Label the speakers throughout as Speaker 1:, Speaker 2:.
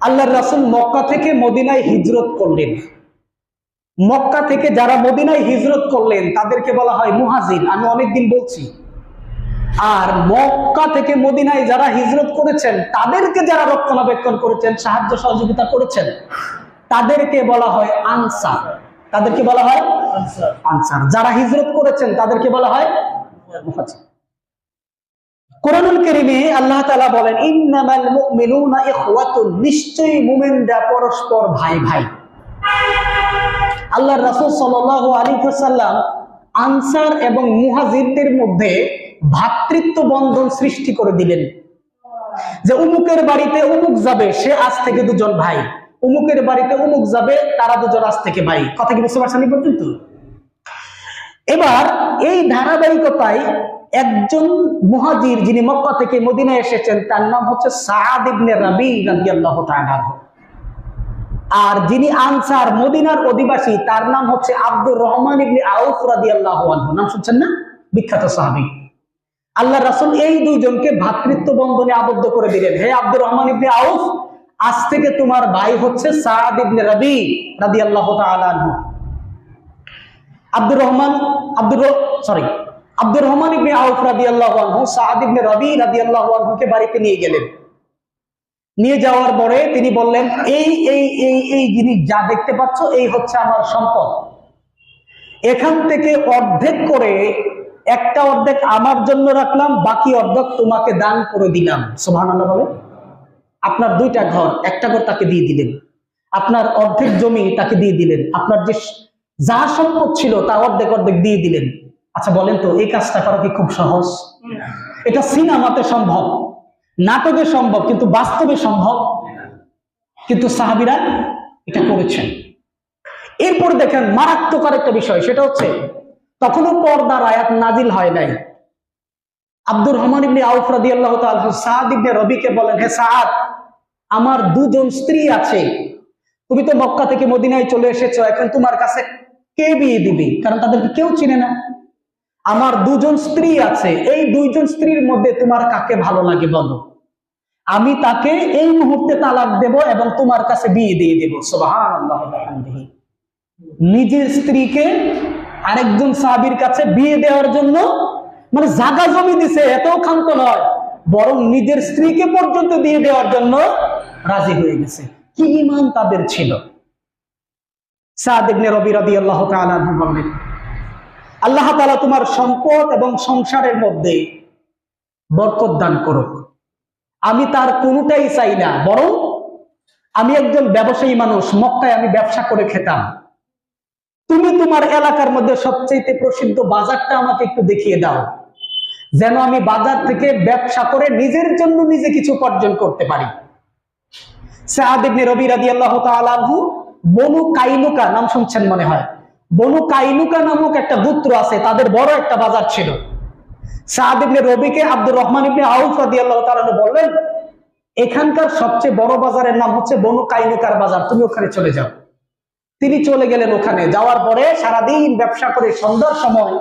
Speaker 1: আল্লাহ রাসুল মক্কা থেকে মদিনায় হিজরত করলেন। মক্কা থেকে যারা মদিনায় হিজরত করলেন তাদেরকে বলা হয় মুহাজির। আমি অনেকদিন বলছি। আর মক্কা থেকে মদিনায় যারা হিজরত করেছেন তাদেরকে যারা রক্ষণাবেক্ষণ করেছেন সাহায্য সহযোগিতা করেছেন তাদেরকে বলা হয় আনসার। তাদেরকে বলা হয় আনসার। যারা হিজরত করেছেন তাদেরকে বলা হয় মুহাজির। কোরআনুল আল্লাহ তাআলা বলেন, ইন্নামাল মুমিনুনা ইখওয়াতুন নিশ্চয়ই মুমিনরা পরস্পর ভাই ভাই। আল্লাহর রাসূল সাল্লাল্লাহু আলাইহি ওয়াসাল্লাম আনসার এবং মুহাজিরদের মধ্যে ভ্রাতৃত্ব বন্ধন সৃষ্টি করে দিলেন। যে উমুকের বাড়িতে উমুক যাবে, সে আজ থেকে দুজন ভাই। উমুকের বাড়িতে উমুক যাবে, তারা দুজন আজ থেকে ভাই। কথা কি বুঝতে পারছেন পর্যন্ত? এবার এই ধারাবাহিকতায় একজন মুহাজির যিনি মক্কা থেকে মদিনায় এসেছেন, তার নাম হচ্ছে আর যিনি আনসার মদিনার অধিবাসী, তার নাম হচ্ছে আব্দুর রহমান ইবনে আউফ রাদিয়াল্লাহু আনহু। নাম শুনছেন না? বিখ্যাত সাহাবী। আল্লাহ রাসূল এই দুইজনকে ভ্রাতৃত্ব বন্ধনে আবদ্ধ করে দিলেন। হে আব্দুর রহমান ইবনে আউফ, আজ থেকে তোমার ভাই হচ্ছে Abdur Rahman, Abdur sorry Abdur Rahman ibn Auf রাদিয়াল্লাহু আনহু সাদ ইবনে রবি রাদিয়াল্লাহু আনহুকে বাড়িতে নিয়ে গেলেন। নিয়ে যাওয়ার পরে তিনি বললেন, এই এই এই এই জিনিস যা দেখতে পাচ্ছ, এই হচ্ছে আমার সম্পদ। এখান থেকে অর্ধেক করে একটা অর্ধেক আমার জন্য রাখলাম, বাকি অর্ধেক তোমাকে দান করে দিলাম। সুবহানাল্লাহ বলে আপনার দুইটা ঘর, একটা ঘর তাকে দিয়ে দিলেন। আপনার অর্ধেক জমি তাকে দিয়ে দিলেন। আপনার যে যা সম্পদ ছিল তা অর্ধেক অর্ধেক দিয়ে দিলেন। আচ্ছা বলেন তো এই কাজটা করা কি খুব সহজ? এটা সিনেমাতে সম্ভব নাটকে সম্ভব কিন্তু বাস্তবে সম্ভব? কিন্তু সাহাবিরা এটা করেছেন। এরপর দেখেন মারাত্মক একটা বিষয় সেটা হচ্ছে তখনও পর্দার আয়াত নাজিল হয় নাই। আব্দুর রহমান ইবনে আউফ রাদিয়াল্লাহু তাআলা সাদ ইবনে রবিকে বলেন হে সাদ আমার দুজন স্ত্রী আছে। তুমি তো মক্কা থেকে মদিনায় চলে এসেছ এখন তোমার কাছে কে বিয়ে দিবে? কারণ তাদেরকে কেউ চিনে না। আমার দুজন স্ত্রী আছে, এই দুইজন স্ত্রীর মধ্যে তোমার কাকে ভালো লাগে বলো? আমি তাকে এই মুহূর্তে তালাক দেব এবং তোমার কাছে বিয়ে দিয়ে দেব, সুবহানাল্লাহ নিজের স্ত্রীকে আরেকজন সাহাবীর কাছে বিয়ে দেওয়ার জন্য মানে জাগা জমি দিছে, এত ক্ষান্ত নয়, বরং নিজের স্ত্রীকে পর্যন্ত দিয়ে দেওয়ার জন্য রাজি হয়ে গেছে। কি ইমান তাদের ছিল? সাদ রবি রাদিয়াল্লাহু তাআলা বললেন আল্লাহ তাআলা তোমার সম্পদ এবং সংসারের মধ্যে বরকত দান করো আমি তার কোনোটাই চাই না, বরং আমি একজন ব্যবসায়ী মানুষ, মক্কায় আমি ব্যবসা করে খেতাম। তুমি তোমার এলাকার মধ্যে সবচেয়ে প্রসিদ্ধ বাজারটা আমাকে একটু দেখিয়ে দাও, যেন আমি বাজার থেকে ব্যবসা করে নিজের জন্য নিজে কিছু উপার্জন করতে পারি। সাদ ইবনে রবি রাদিয়াল্লাহু তাআলা আনহু বনু কাইনুকা নাম শুনছেন মনে হয়। বনু কাইনুকা নামক একটা গোত্র আছে, তাদের বড় একটা বাজার ছিল। রবিকে আব্দুর রহমান ইবনে বললেন, এখানকার সবচেয়ে বড় বাজারের নাম হচ্ছে বনু কাইনুকার বাজার, তুমি ওখানে চলে যাও। তিনি চলে গেলেন ওখানে। যাওয়ার পরে সারাদিন ব্যবসা করে সন্ধ্যার সময়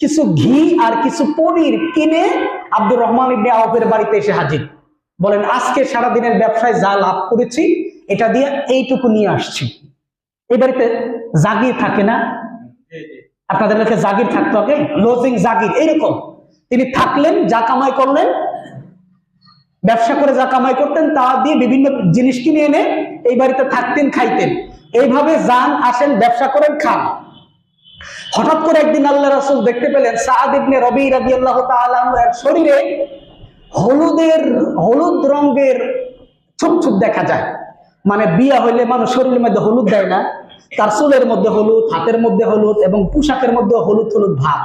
Speaker 1: কিছু ঘি আর কিছু পনির কিনে আব্দুর রহমান ইবনে আউফের বাড়িতে এসে হাজির। বলেন, আজকে সারাদিনের ব্যবসায় যা লাভ করেছি, এটা দিয়ে এইটুকু নিয়ে আসছি। এই বাড়িতে জাগির থাকে না? আপনাদের কাছে জাগির থাকতো আগে লজিং জাগির এইরকম। তিনি থাকলেন যা কামাই করলেন ব্যবসা করে যা কামাই করতেন তা দিয়ে বিভিন্ন জিনিস কিনে এনে এই বাড়িতে থাকতেন খাইতেন। এইভাবে যান আসেন ব্যবসা করেন খান। হঠাৎ করে একদিন আল্লাহ রাসূল দেখতে পেলেন সাদ ইবনে রবি তাআলা এর শরীরে হলুদের হলুদ রঙের ছোপ ছোপ দেখা যায়। মানে বিয়া হইলে মানুষ শরীরের মধ্যে হলুদ দেয় না। তার চুলের মধ্যে হলুদ, হাতের মধ্যে হলুদ এবং পোশাকের মধ্যে হলুদ হলুদ ভাব।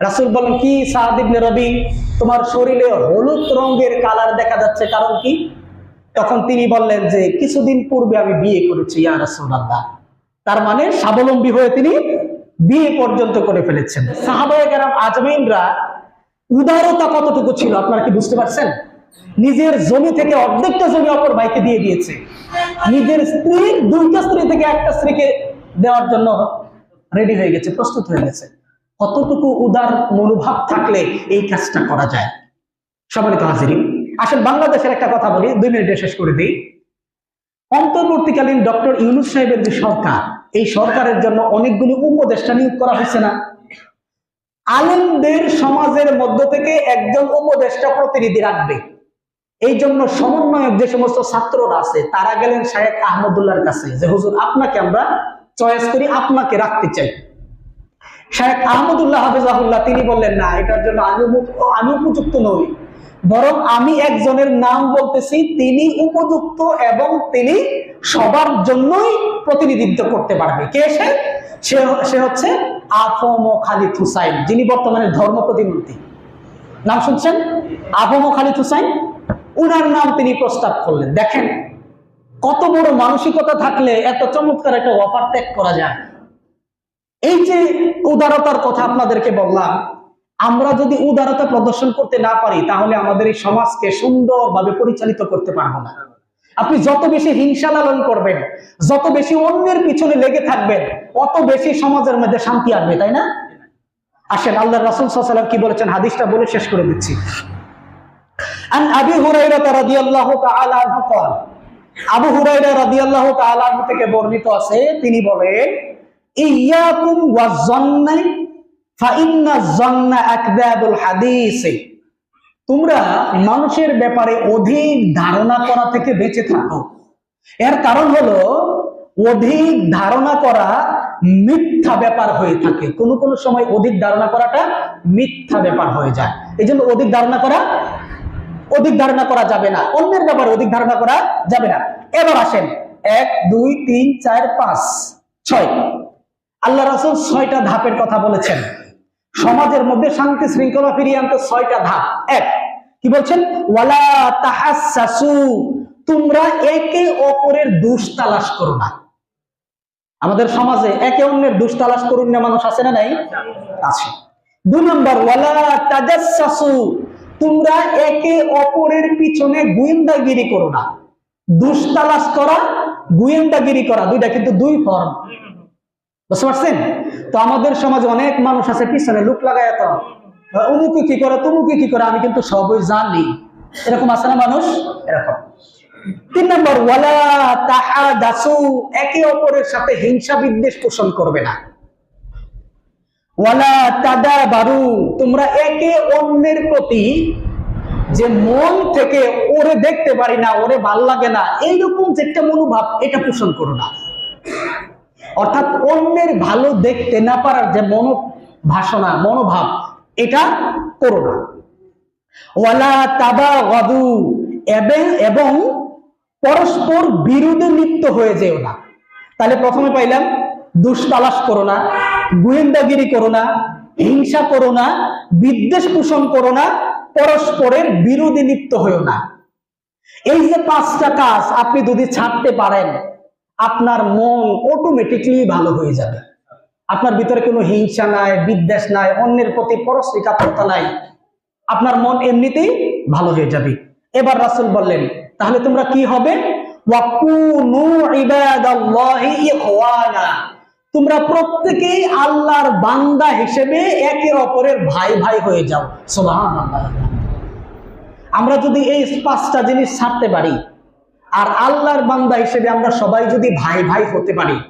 Speaker 1: রাসূল বলেন, কি সাদ ইবনে রবি? তোমার শরীরে হলুদ রঙের কালার দেখা যাচ্ছে। কারণ কি? তখন তিনি বললেন যে, কিছুদিন পূর্বে আমি বিয়ে করেছি, ইয়া রাসূলুল্লাহ। তার মানে স্বাবলম্বী হয়ে তিনি বিয়ে পর্যন্ত করে ফেলেছেন। সাহাবায়ে কেরাম আজমাইনরা উদারতা কতটুকু ছিল, আপনারা কি বুঝতে পারছেন? নিজের জমি থেকে অর্ধেকটা জমি অপর ভাইকে দিয়ে দিয়েছে। নিজের স্ত্রীর দুইটা স্ত্রী থেকে একটা স্ত্রীকে দেওয়ার জন্য রেডি হয়ে গেছে, প্রস্তুত হয়ে গেছে। কতটুকু উদার মনোভাব থাকলে এই কাজটা করা যায়? সম্মানিত হাজিরি আসলে বাংলাদেশের একটা কথা বলি, দুই মিনিটে শেষ করে দিই। অন্তর্বর্তীকালীন ডক্টর ইউনুস সাহেবের যে সরকার, এই সরকারের জন্য অনেকগুলি উপদেষ্টা নিয়োগ করা হয়েছে না? আলেমদের সমাজের মধ্য থেকে একজন উপদেষ্টা প্রতিনিধি রাখবে। এই জন্য সমন্বয়ক যে সমস্ত ছাত্ররা আছে, তারা গেলেন শাহেক আহমদুল্লাহর কাছে যে, হুজুর, আপনাকে আমরা চয়েস করি, আপনাকে রাখতে চাই। শাহেক আহমদুল্লাহ হাফিজাহুল্লাহ, তিনি বললেন, না, এটার জন্য আমি আমি উপযুক্ত নই। বরং আমি একজনের নাম বলতেছি, তিনি উপযুক্ত এবং তিনি সবার জন্যই প্রতিনিধিত্ব করতে পারবে। কে সে- সে হচ্ছে আফম খালিদ হুসাইন, যিনি বর্তমানে ধর্ম প্রতিমন্ত্রী নাম শুনছেন? আফম খালিদ হুসাইন? উনার নাম তিনি প্রস্তাব করলেন। দেখেন, কত বড় মানসিকতা থাকলে এত চমৎকার একটা অফার ত্যাগ করা যায়। এই যে উদারতার কথা আপনাদেরকে বললাম, আমরা যদি উদারতা প্রদর্শন করতে না পারি, তাহলে আমাদের এই সমাজকে সুন্দরভাবে পরিচালিত করতে পারব না। আপনি যত বেশি হিংসা লালন করবেন, যত বেশি অন্যের পিছনে লেগে থাকবেন, অত বেশি সমাজের মধ্যে শান্তি আসবে, তাই না? আসেন আল্লাহ রাসুল সাল্লাম কি বলেছেন? হাদিসটা বলে শেষ করে দিচ্ছি। আন আবি হুরাইরা রাদিয়াল্লাহু তাআলা আনহু قال আবু হুরাইরা রাদিয়াল্লাহু তাআলা আনহু থেকে বর্ণিত আছে তিনি বলেন ইয়াকুম ওয়াজ-যন্না ফা ইন্না যন্না আকযাবুল হাদিস তোমরা মানুষের ব্যাপারে অধিক ধারণা করা থেকে বেঁচে থাকো এর কারণ হলো অধিক ধারণা করা মিথ্যা ব্যাপার হয়ে থাকে কোনো কোনো সময় অধিক ধারণা করাটা মিথ্যা ব্যাপার হয়ে যায় এই জন্য অধিক ধারণা করা অধিক ধারণা করা যাবে না। অন্যের ব্যাপারে অধিক ধারণা করা যাবে না। এবার আসেন। এক, দুই, তিন, চার, পাঁচ, ছয়। আল্লাহ রাসুল ছয়টা ধাপের কথা বলেছেন। সমাজের মধ্যে শান্তি শৃঙ্খলা ফিরিয়ে আনতে ছয়টা ধাপ। এক, কি বলছেন? ওয়ালা তাহাসু তোমরা একে অপরের দুষ তালাশ করো না। আমাদের সমাজে একে অন্যের দুষ তালাশ করুন না মানুষ আছে না নাই? আছে। দুই নম্বর, ওয়ালা তাজাসসু তোমরা একে অপরের পিছনে গোয়েন্দাগিরি করো না। দুষ করা, গোয়েন্দাগিরি করা, দুইটা কিন্তু দুই ফর্ম বুঝতে পারছেন? তো আমাদের সমাজে অনেক মানুষ আছে, পিছনে লুক লাগায় তো। অমুকে কি করে, তুমুকে কি করে, আমি কিন্তু সবই জানি। এরকম আছে না মানুষ? এরকম। তিন নম্বর, ওয়ালা তাহা দাসু একে অপরের সাথে হিংসা বিদ্বেষ পোষণ করবে না। ওয়ালা তাদা বারু তোমরা একে অন্যের প্রতি যে মন থেকে ওরে দেখতে পারি না, ওরে ভালো লাগে না, এইরকম যে মনোভাব, এটা পোষণ করো না। অর্থাৎ অন্যের ভালো দেখতে না পারার যে মনো ভাষণা মনোভাব, এটা করো না। ওয়ালা তাবা গদু এবং পরস্পর বিরোধে লিপ্ত হয়ে যেও না। তাহলে প্রথমে পাইলাম, দুষ্টালাস করো না। গোয়েন্দাগিরি করো না, হিংসা করো না, বিদ্বেষ পোষণ করো না, পরস্পরের বিরোধে লিপ্ত হয়েও না। এই যে পাঁচটা কাজ আপনি যদি ছাড়তে পারেন, আপনার মন অটোমেটিকলি ভালো হয়ে যাবে। আপনার ভিতরে কোনো হিংসা নাই, বিদ্বেষ নাই, অন্যের প্রতি পরশ্রিকাতরতা নাই। আপনার মন এমনিতেই ভালো হয়ে যাবে। এবার রাসুল বললেন, তাহলে তোমরা কি হবে? ওয়াকুনু ইবাদাল্লাহি ইখওয়ানা। তোমরা প্রত্যেকেই আল্লাহর বান্দা হিসেবে একে অপরের ভাই ভাই হয়ে যাও। সুবহানাল্লাহ। আমরা যদি এই পাঁচটা জিনিস ছাড়তে পারি, আর আল্লাহর বান্দা হিসেবে আমরা সবাই যদি ভাই ভাই হতে পারি,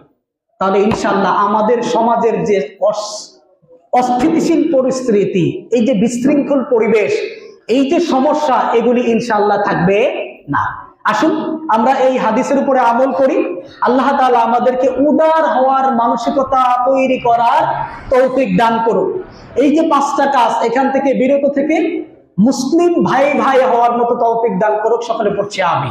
Speaker 1: তাহলে ইনশাল্লাহ আমাদের সমাজের যে অস- অস্থিতিশীল পরিস্থিতি, এই যে বিশৃঙ্খল পরিবেশ, এই যে সমস্যা, এগুলি ইনশাল্লাহ থাকবে না। আসুন, আমরা এই হাদিসের উপরে আমল করি। আল্লাহ তালা আমাদেরকে উদার হওয়ার মানসিকতা তৈরি করার তৌফিক দান করুক। এই যে পাঁচটা কাজ, এখান থেকে বিরত থেকে মুসলিম ভাই ভাই হওয়ার মতো তৌফিক দান করুক। সকলে পড়ছে আমি